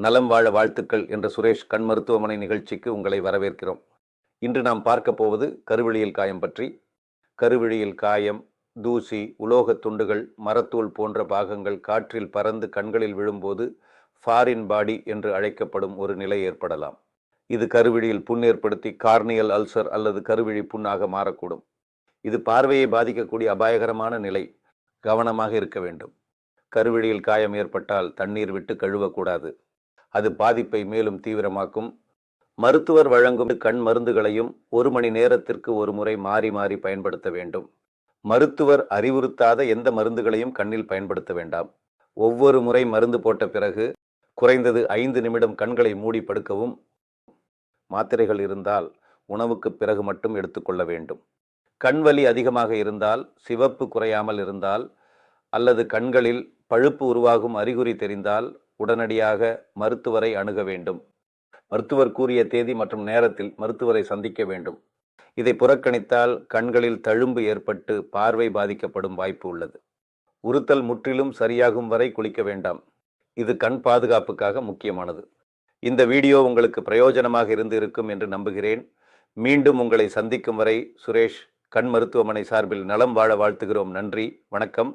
நலம் வாழ வாழ்த்துக்கள் என்ற சுரேஷ் கண் மருத்துவமனை நிகழ்ச்சிக்கு உங்களை வரவேற்கிறோம். இன்று நாம் பார்க்க போவது கருவிழியில் காயம் பற்றி. கருவிழியில் காயம் தூசி உலோகத் துண்டுகள் மரத்தூள் போன்ற பாகங்கள் காற்றில் பறந்து கண்களில் விழும்போது ஃபாரின் பாடி என்று அழைக்கப்படும் ஒரு நிலை ஏற்படலாம். இது கருவிழியில் புண் ஏற்படுத்தி கார்னியல் அல்சர் அல்லது கருவிழி புண்ணாக மாறக்கூடும். இது பார்வையை பாதிக்கக்கூடிய அபாயகரமான நிலை. கவனமாக இருக்க வேண்டும். கருவிழியில் காயம் ஏற்பட்டால் தண்ணீர் விட்டு கழுவக்கூடாது. அது பாதிப்பை மேலும் தீவிரமாக்கும். மருத்துவர் வழங்கும் கண் மருந்துகளையும் ஒரு மணி நேரத்திற்கு ஒரு முறை மாறி மாறி பயன்படுத்த வேண்டும். மருத்துவர் அறிவுறுத்தாத எந்த மருந்துகளையும் கண்ணில் பயன்படுத்த வேண்டாம். ஒவ்வொரு முறை மருந்து போட்ட பிறகு குறைந்தது ஐந்து நிமிடம் கண்களை மூடி படுக்கவும் மாத்திரைகள் இருந்தால் உணவுக்கு பிறகு மட்டும் எடுத்துக்கொள்ள வேண்டும். கண்வலி அதிகமாக இருந்தால் சிவப்பு குறையாமல் இருந்தால் அல்லது கண்களில் பழுப்பு உருவாகும் அறிகுறி தெரிந்தால் உடனடியாக மருத்துவரை அணுக வேண்டும். மருத்துவர் கூறிய தேதி மற்றும் நேரத்தில் மருத்துவரை சந்திக்க வேண்டும். இதை புறக்கணித்தால் கண்களில் தழும்பு ஏற்பட்டு பார்வை பாதிக்கப்படும் வாய்ப்பு உள்ளது. உறுத்தல் முற்றிலும் சரியாகும் வரை குளிக்க வேண்டாம். இது கண் பாதுகாப்புக்காக முக்கியமானது. இந்த வீடியோ உங்களுக்கு பிரயோஜனமாக இருந்து இருக்கும் என்று நம்புகிறேன். மீண்டும் உங்களை சந்திக்கும் வரை சுரேஷ் கண் மருத்துவமனை சார்பில் நலம் வாழ வாழ்த்துகிறோம். நன்றி வணக்கம்.